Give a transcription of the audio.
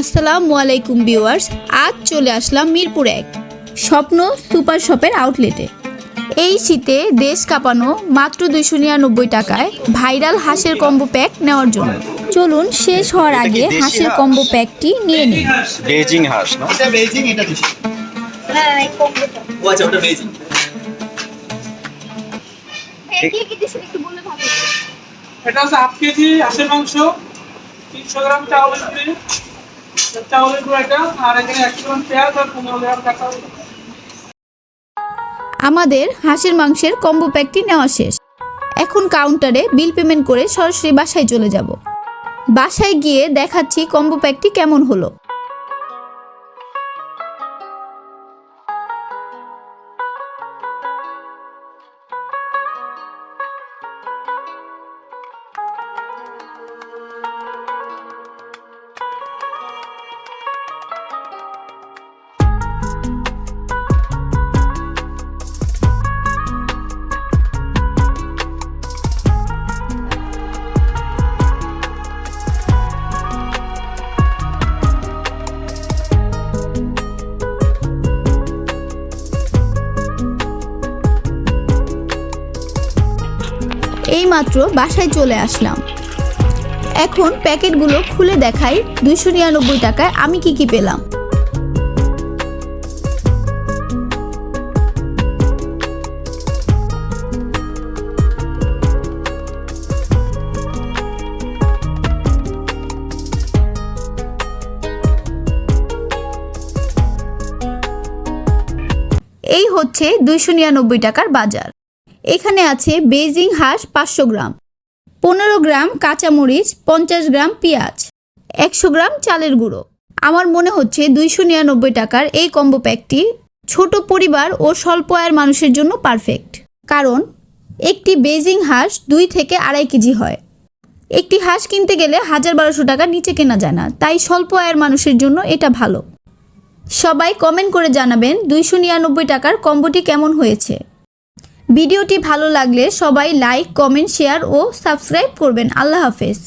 আসসালামু আলাইকুম ভিউয়ার্স আজ চলে আসলাম মিরপুর এক স্বপ্ন সুপার শপের আউটলেটে এই শীতে দেশ কাঁপানো মাত্র দুইশো নিরানব্বই টাকায় ভাইরাল হাঁসের কম্বো প্যাক নেওয়ার জন্য। চলুন শেষ হওয়ার আগে হাঁসের কম্বো প্যাকটি নিয়ে নিন বেজিং হাঁস না? এটা বেজিং এটা দেশি। হ্যাঁ কম্বোটা ও আচ্ছা ওটা বেজিং হ্যাঁ কি কি দিছেন একটু বললে ভালো এটা হচ্ছে হাফ কেজি হাঁসের মাংস তিনশো গ্রাম চাউলের গুঁড়ি আমাদের হাঁসের মাংসের কম্বো প্যাকটি নেওয়া শেষ। এখন কাউন্টারে বিল পেমেন্ট করে সরাসরি বাসায় চলে যাব। বাসায় গিয়ে দেখাচ্ছি কম্বো প্যাকটি কেমন হলো। এইমাত্র বাসায় চলে আসলাম। এখন প্যাকেটগুলো খুলে দেখাই দুইশো নিরানব্বই টাকায় আমি কি কি পেলাম। এই হচ্ছে দুইশো নিরানব্বই টাকার বাজার। এখানে আছে বেজিং হাঁস পাঁচশো গ্রাম, পনেরো গ্রাম কাঁচামরিচ, পঞ্চাশ গ্রাম পেঁয়াজ, একশো গ্রাম চালের গুঁড়ো। আমার মনে হচ্ছে দুইশো নিরানব্বই টাকার এই কম্বো প্যাকটি ছোট পরিবার ও স্বল্প আয়ের মানুষের জন্য পারফেক্ট। কারণ একটি বেজিং হাঁস দুই থেকে আড়াই কেজি হয়। একটি হাঁস কিনতে গেলে হাজার বারোশো টাকা নিচে কেনা যায় না, তাই স্বল্প আয়ের মানুষের জন্য এটা ভালো। সবাই কমেন্ট করে জানাবেন দুইশো নিরানব্বই টাকার কম্বোটি কেমন হয়েছে। ভিডিওটি ভালো লাগলে সবাই লাইক কমেন্ট শেয়ার ও সাবস্ক্রাইব করবেন। আল্লাহ হাফেজ।